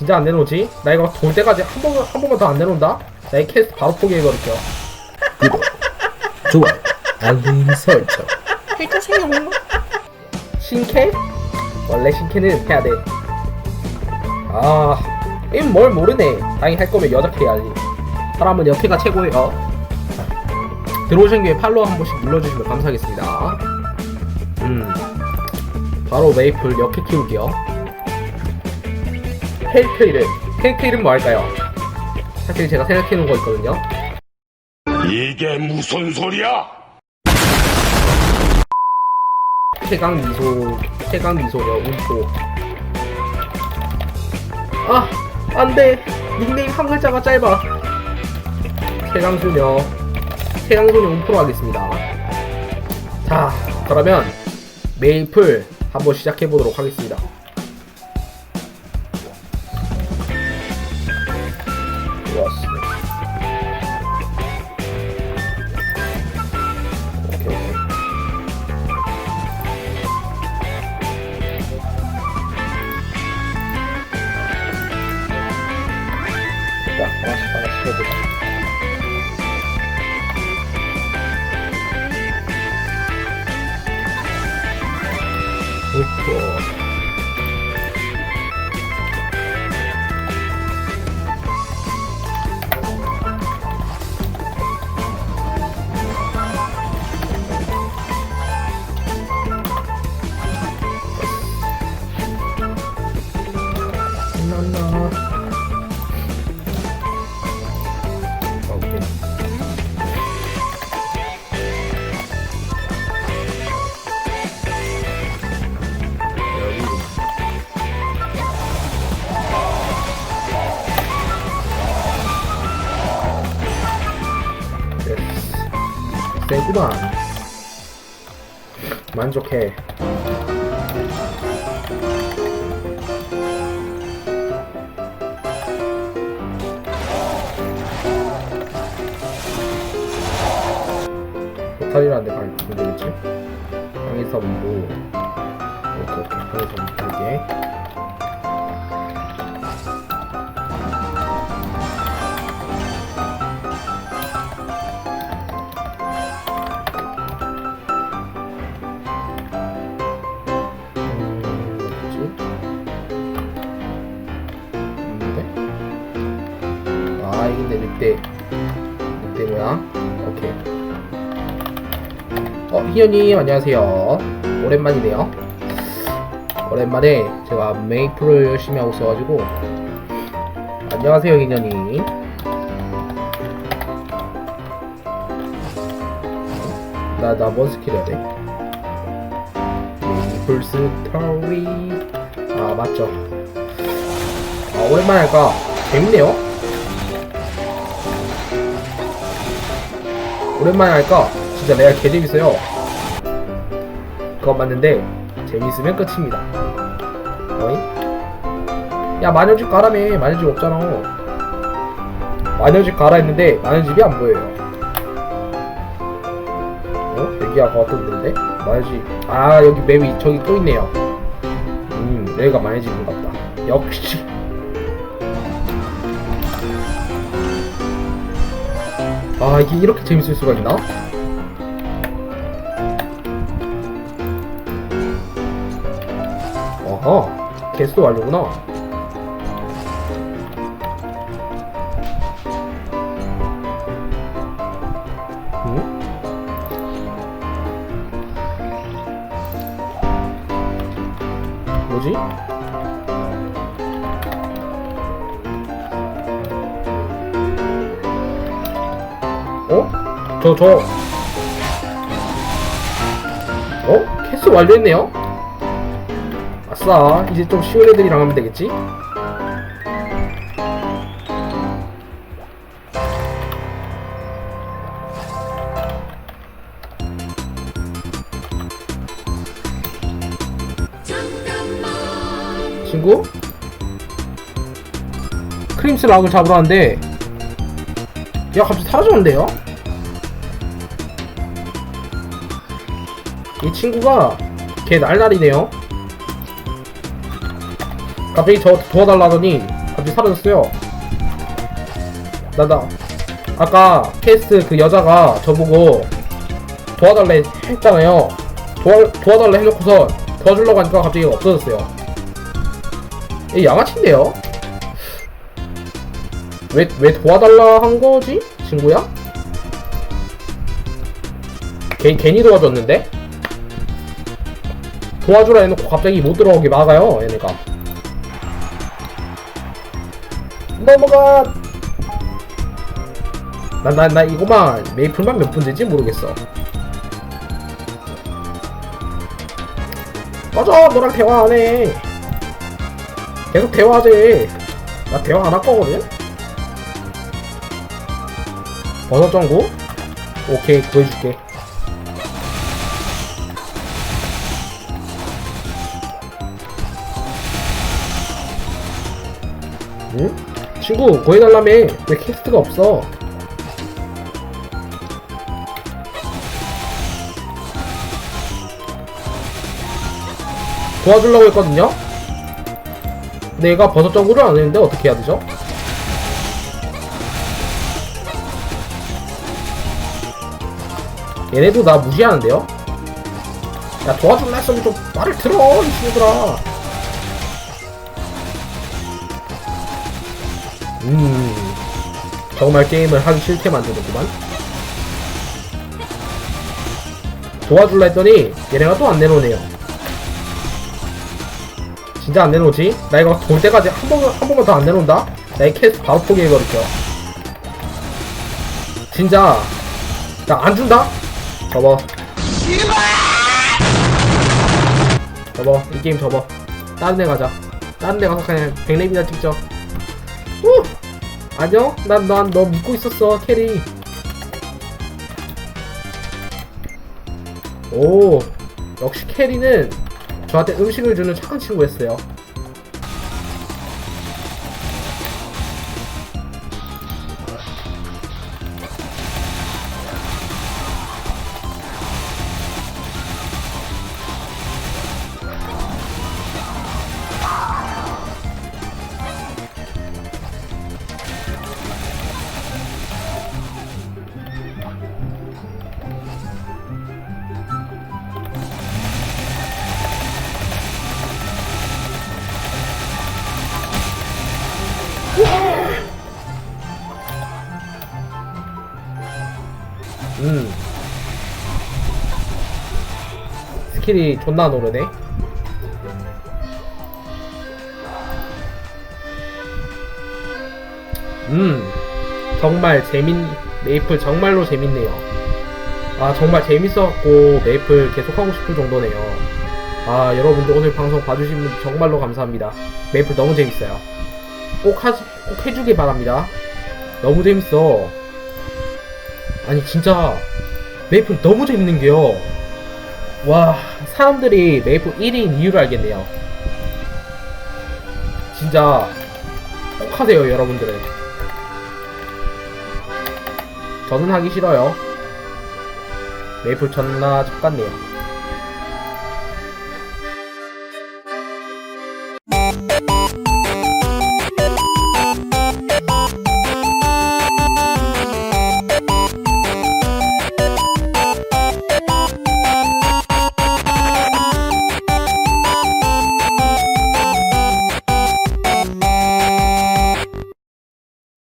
진짜 안 내놓지? 나 이거 돌 때까지 한 번만 한 번만 더 안 내놓는다. 나 이 캐스트 바로 포기해버릴게요. 구독, 좋아요, 알림 설정. 해주세요. 신캐? 원래 신캐는 해야 돼. 아, 이뭘 모르네. 당연히 할 거면 여자 캐 해야지. 사람은 여캐가 최고예요. 들어오신 김에 팔로우 한 번씩 눌러주시면 감사하겠습니다. 음, 바로 메이플 여캐 키울게요. 캐릭터 이름, 캐릭터 이름 뭐 할까요? 사실 제가 생각해 놓은 거 있거든요. 이게 무슨 소리야? 최강 미소, 최강 미소녀 운포. 아, 안 돼. 닉네임 한 글자가 짧아. 최강 소녀, 최강 소녀 운포로 하겠습니다. 자, 그러면 메이플 한번 시작해 보도록 하겠습니다. 오 세구만. 만족해. 포탈이라는 데 가면 되겠지? 항해섬 뭐 오케이 오케이 항해섬 두개 늑대 늑대 뭐야? 오케이 어, 희연님 안녕하세요. 오랜만이네요. 오랜만에 제가 메이플을 열심히 하고 있어가지고 안녕하세요, 희연님. 나, 나뭔 스킬 해야 돼? 메이플 스토리. 아, 맞죠. 아, 오랜만에 하니까 재밌네요. 오랜만에 하니까 진짜 내가 개 재밌어요. 그거 맞는데 재밌으면 끝입니다. 어이? 야 마녀집 가라며 마녀집 없잖아. 마녀집 가라 했는데 마녀집이 안 보여요. 어? 여기 아까 어떤 데인데? 마녀집. 아 여기 맵이 저기 또 있네요. 음 여기가 마녀집인 것 같다. 역시. 아 이게 이렇게 재밌을 수가 있나? 어허 개수 완료구나 저, 저. 어? 캐스 완료했네요? 아싸. 이제 좀 쉬운 애들이랑 하면 되겠지? 친구? 크림스 락을 잡으러 왔는데 야 갑자기 사라졌는데요? 이 친구가 걔 날라리네요 갑자기 저 도와달라더니 갑자기 사라졌어요. 나나 아까 케이스 그 여자가 저보고 도와달래 했잖아요. 도와 도와달래 해놓고서 도와주려고 하니까 갑자기 없어졌어요. 이 양아치인데요? 왜 왜 도와달라 한 거지 친구야? 괜 괜히 도와줬는데? 도와주라 해놓고 갑자기 못 들어오게 막아요 얘네가. 넘어가. 나, 나, 나 이거만 메이플만 몇 분째지 모르겠어. 꺼져! 너랑 대화 안 해. 계속 대화하지. 나 대화 안 할 거거든? 버섯 전구? 오케이, 구해줄게. 응? 친구, 구해달라며. 왜 캐스트가 없어? 도와주려고 했거든요? 내가 버섯 전구를 안 했는데 어떻게 해야 되죠? 얘네도 나 무시하는데요? 야 도와줄라 했으면 좀 말을 들어 이 친구들아 음 정말 게임을 하기 싫게 만드는구만 도와줄라 했더니 얘네가 또 안 내놓으네요 진짜 안 내놓지? 나 이거 돌 때까지 한 번, 한 번만 더 안 내놓는다? 나 이 캐스 바로 포기해버릴게요. 진짜, 나 안 준다? 접어. 접어. 이 게임 접어. 다른 데 가자. 다른 데 가서 그냥 백렙이나 찍죠. 우! 안녕? 난, 난 너 믿고 있었어, 캐리. 오, 역시 캐리는 저한테 음식을 주는 착한 친구였어요. 스킬이 존나 노르네. 음. 정말 재밌, 메이플 정말로 재밌네요. 아, 정말 재밌었고, 메이플 계속하고 싶을 정도네요. 아, 여러분들 오늘 방송 봐주신 분 정말로 감사합니다. 메이플 너무 재밌어요. 꼭 하지, 꼭 해주길 바랍니다. 너무 재밌어. 아니 진짜 메이플 너무 재밌는 게요. 와 사람들이 메이플 1위인 이유를 알겠네요. 진짜 꼭 하세요 여러분들은. 저는 하기 싫어요. 메이플 존나 족같네요.